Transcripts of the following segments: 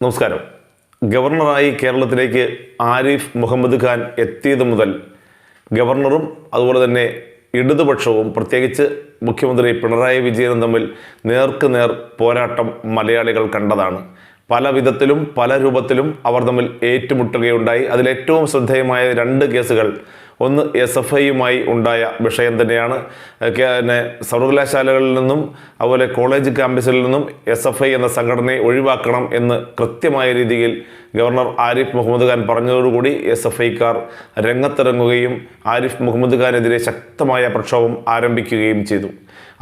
നമസ്കാരം. ഗവർണറായി കേരളത്തിലേക്ക് ആരിഫ് മുഹമ്മദ് ഖാൻ എത്തിയത് മുതൽ ഗവർണറും അതുപോലെ തന്നെ ഇടതുപക്ഷവും പ്രത്യേകിച്ച് മുഖ്യമന്ത്രി പിണറായി വിജയനും തമ്മിൽ നേർക്കുനേർ പോരാട്ടം മലയാളികൾ കണ്ടതാണ്. പല വിധത്തിലും പല രൂപത്തിലും അവർ തമ്മിൽ ഏറ്റുമുട്ടുകയുണ്ടായി. അതിലേറ്റവും ശ്രദ്ധേയമായ രണ്ട് കേസുകൾ. ഒന്ന് എസ് എഫ് ഐയുമായി ഉണ്ടായ വിഷയം തന്നെയാണ്. പിന്നെ സർവകലാശാലകളിൽ നിന്നും അതുപോലെ കോളേജ് ക്യാമ്പസിൽ നിന്നും എസ് എഫ് ഐ എന്ന സംഘടനയെ ഒഴിവാക്കണം എന്ന് കൃത്യമായ രീതിയിൽ ഗവർണർ ആരിഫ് മുഹമ്മദ് ഖാൻ പറഞ്ഞതോടുകൂടി എസ് എഫ് ഐക്കാർ രംഗത്തിറങ്ങുകയും ആരിഫ് മുഹമ്മദ് ഖാനെതിരെ ശക്തമായ പ്രക്ഷോഭം ആരംഭിക്കുകയും ചെയ്തു.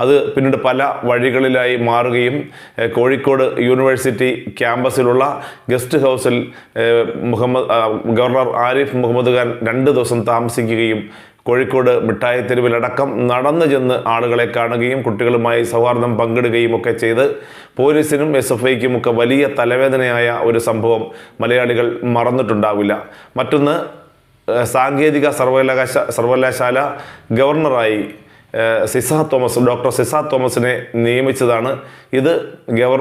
അത് പിന്നീട് പല വഴികളിലായി മാറുകയും കോഴിക്കോട് യൂണിവേഴ്സിറ്റി ക്യാമ്പസിലുള്ള ഗസ്റ്റ് ഹൗസിൽ മുഹമ്മദ് ഗവർണർ ആരിഫ് മുഹമ്മദ് ഖാൻ രണ്ട് ദിവസം താമസിക്കുകയും കോഴിക്കോട് മിഠായി തെരുവിലടക്കം നടന്നു ചെന്ന് ആളുകളെ കാണുകയും കുട്ടികളുമായി സൗഹാർദ്ദം പങ്കിടുകയും ഒക്കെ ചെയ്ത് പോലീസിനും എസ് എഫ് ഐക്കും ഒക്കെ വലിയ തലവേദനയായ ഒരു സംഭവം മലയാളികൾ മറന്നിട്ടുണ്ടാവില്ല. മറ്റൊന്ന് സാങ്കേതിക സർവകലാശ സർവകലാശാല ഗവർണറായി സിസ തോമസ് ഡോക്ടർ സിസ തോമസിനെ നിയമിച്ചതാണ്. ഇത് ഗവർ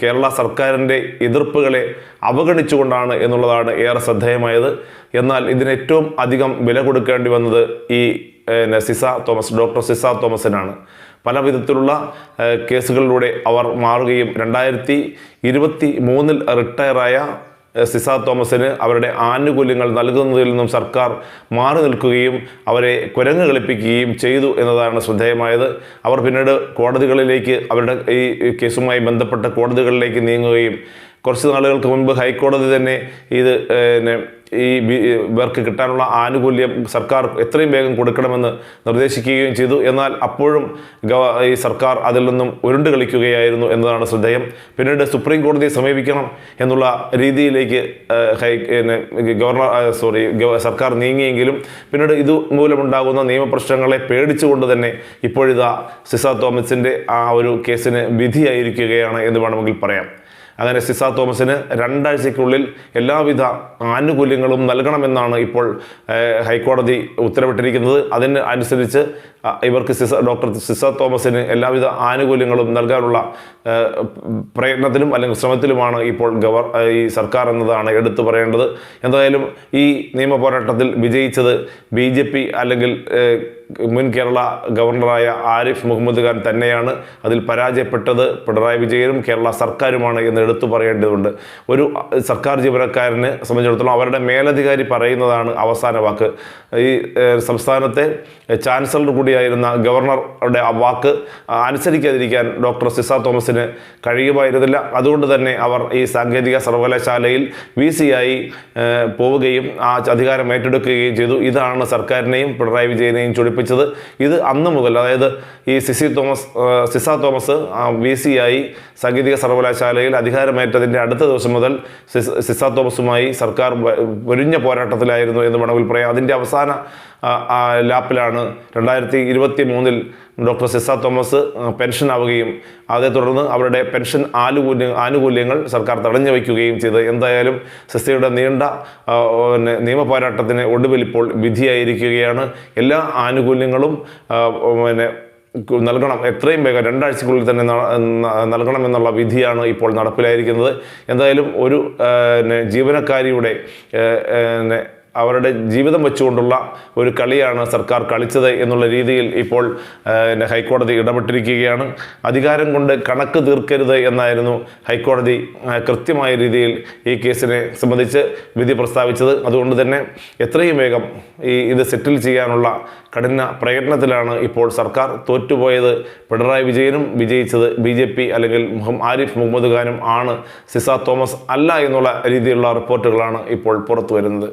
കേരള സർക്കാരിന്റെ എതിർപ്പുകളെ അവഗണിച്ചുകൊണ്ടാണ് എന്നുള്ളതാണ് ഏറെ ശ്രദ്ധേയമായത്. എന്നാൽ ഇതിന് ഏറ്റവും അധികം വില കൊടുക്കേണ്ടി വന്നത് ഈ സിസ തോമസ് ഡോക്ടർ സിസ തോമസിനാണ്. പല വിധത്തിലുള്ള കേസുകളിലൂടെ അവർ മാറുകയും രണ്ടായിരത്തി ഇരുപത്തി മൂന്നിൽ റിട്ടയറായ സിസ തോമസിന് അവരുടെ ആനുകൂല്യങ്ങൾ നൽകുന്നതിൽ നിന്നും സർക്കാർ മാറി നിൽക്കുകയും അവരെ കുരങ്ങ് കളിപ്പിക്കുകയും ചെയ്തു എന്നതാണ് ശ്രദ്ധേയമായത്. അവർ പിന്നീട് കോടതികളിലേക്ക് അവരുടെ ഈ കേസുമായി ബന്ധപ്പെട്ട കോടതികളിലേക്ക് നീങ്ങുകയും കുറച്ച് നാളുകൾക്ക് മുൻപ് ഹൈക്കോടതി തന്നെ ഇത് ഈ ഇവർക്ക് കിട്ടാനുള്ള ആനുകൂല്യം സർക്കാർ എത്രയും വേഗം കൊടുക്കണമെന്ന് നിർദ്ദേശിക്കുകയും ചെയ്തു. എന്നാൽ അപ്പോഴും ഈ സർക്കാർ അതിൽ നിന്നും ഉരുണ്ട് കളിക്കുകയായിരുന്നു എന്നതാണ് ശ്രദ്ധേയം. പിന്നീട് സുപ്രീം കോടതിയെ സമീപിക്കണം എന്നുള്ള രീതിയിലേക്ക് ഗവർണർ സോറി സർക്കാർ നീങ്ങിയെങ്കിലും പിന്നീട് ഇത് മൂലമുണ്ടാകുന്ന നിയമപ്രശ്നങ്ങളെ പേടിച്ചുകൊണ്ട് തന്നെ ഇപ്പോഴിതാ സിസ തോമസിന്റെ ആ ഒരു കേസിന് വിധിയായിരിക്കുകയാണ് എന്ന് വേണമെങ്കിൽ പറയാം. അങ്ങനെ സിസ തോമസിന് രണ്ടാഴ്ചയ്ക്കുള്ളിൽ എല്ലാവിധ ആനുകൂല്യങ്ങളും നൽകണമെന്നാണ് ഇപ്പോൾ ഹൈക്കോടതി ഉത്തരവിട്ടിരിക്കുന്നത്. അതിന് അനുസരിച്ച് ഇവർക്ക് സിസ ഡോക്ടർ സിസ തോമസിന് എല്ലാവിധ ആനുകൂല്യങ്ങളും നൽകാനുള്ള പ്രയത്നത്തിലും അല്ലെങ്കിൽ ശ്രമത്തിലുമാണ് ഇപ്പോൾ ഗവർ ഈ സർക്കാർ എന്നതാണ് എടുത്തു പറയേണ്ടത്. എന്തായാലും ഈ നിയമ പോരാട്ടത്തിൽ വിജയിച്ചത് ബി അല്ലെങ്കിൽ മുൻ കേരള ഗവർണറായ ആരിഫ് മുഹമ്മദ് ഖാൻ തന്നെയാണ് അതിൽ പരാജയപ്പെട്ടത്. പിണറായി വിജയനും കേരള സർക്കാരുമാണ് എന്ന് എടുത്തു പറയേണ്ടതുണ്ട്. ഒരു സർക്കാർ ജീവനക്കാരനെ സംബന്ധിച്ചിടത്തോളം അവരുടെ മേലധികാരി പറയുന്നതാണ് അവസാന വാക്ക്. ഈ സംസ്ഥാനത്തെ ചാൻസലർ കൂടിയായിരുന്ന ഗവർണറുടെ ആ വാക്ക് അനുസരിക്കാതിരിക്കാൻ ഡോക്ടർ സിസ തോമസിന് കഴിയുമായിരുന്നില്ല. അതുകൊണ്ട് തന്നെ അവർ ഈ സാങ്കേതിക സർവകലാശാലയിൽ വി സിയായി പോവുകയും ആ അധികാരം ഏറ്റെടുക്കുകയും ചെയ്തു. ഇതാണ് സർക്കാരിനെയും പിണറായി വിജയനെയും ചൊടിപ്പിച്ചത് ഇത് അന്ന് മുതൽ അതായത് ഈ CC Thomas Ciza Thomas V C ആയി സാങ്കേതിക സർവകലാശാലയിൽ അധികാരമേറ്റതിന്റെ അടുത്ത ദിവസം മുതൽ സിസ തോമസുമായി സർക്കാർ ഒരിഞ്ഞ പോരാട്ടത്തിലായിരുന്നു എന്ന് വേണമെങ്കിൽ പറയാം. അതിന്റെ അവസാന ലാപ്പിലാണ് രണ്ടായിരത്തി ഇരുപത്തി മൂന്നിൽ ഡോക്ടർ സിസ തോമസ് പെൻഷൻ ആവുകയും അതേ തുടർന്ന് അവരുടെ പെൻഷൻ ആനുകൂല്യ ആനുകൂല്യങ്ങൾ സർക്കാർ തടഞ്ഞു വയ്ക്കുകയും ചെയ്ത്. എന്തായാലും സിസയുടെ നീണ്ട പിന്നെ നിയമ പോരാട്ടത്തിന് ഒടുവിൽ ഇപ്പോൾ വിധിയായിരിക്കുകയാണ്. എല്ലാ ആനുകൂല്യങ്ങളും പിന്നെ നൽകണം. എത്രയും വേഗം രണ്ടാഴ്ചക്കുള്ളിൽ തന്നെ നൽകണമെന്നുള്ള വിധിയാണ് ഇപ്പോൾ നടപ്പിലായിരിക്കുന്നത്. എന്തായാലും ഒരു ജീവനക്കാരിയുടെ അവരുടെ ജീവിതം വെച്ചുകൊണ്ടുള്ള ഒരു കളിയാണ് സർക്കാർ കളിച്ചത് എന്നുള്ള രീതിയിൽ ഇപ്പോൾ ഹൈക്കോടതി ഇടപെട്ടിരിക്കുകയാണ്. അധികാരം കൊണ്ട് കണക്ക് തീർക്കരുത് എന്നായിരുന്നു ഹൈക്കോടതി കൃത്യമായ രീതിയിൽ ഈ കേസിനെ സംബന്ധിച്ച് വിധി പ്രസ്താവിച്ചത്. അതുകൊണ്ട് തന്നെ എത്രയും വേഗം ഈ ഇത് സെറ്റിൽ ചെയ്യാനുള്ള കഠിന പ്രയത്നത്തിലാണ് ഇപ്പോൾ സർക്കാർ തോറ്റുപോയത്. പിണറായി വിജയനും വിജയിച്ചത് ബി ജെ പി അല്ലെങ്കിൽ ആരിഫ് മുഹമ്മദ് ഖാനും ആണ്. സിസ തോമസ് അല്ല എന്നുള്ള രീതിയിലുള്ള റിപ്പോർട്ടുകളാണ് ഇപ്പോൾ പുറത്തു വരുന്നത്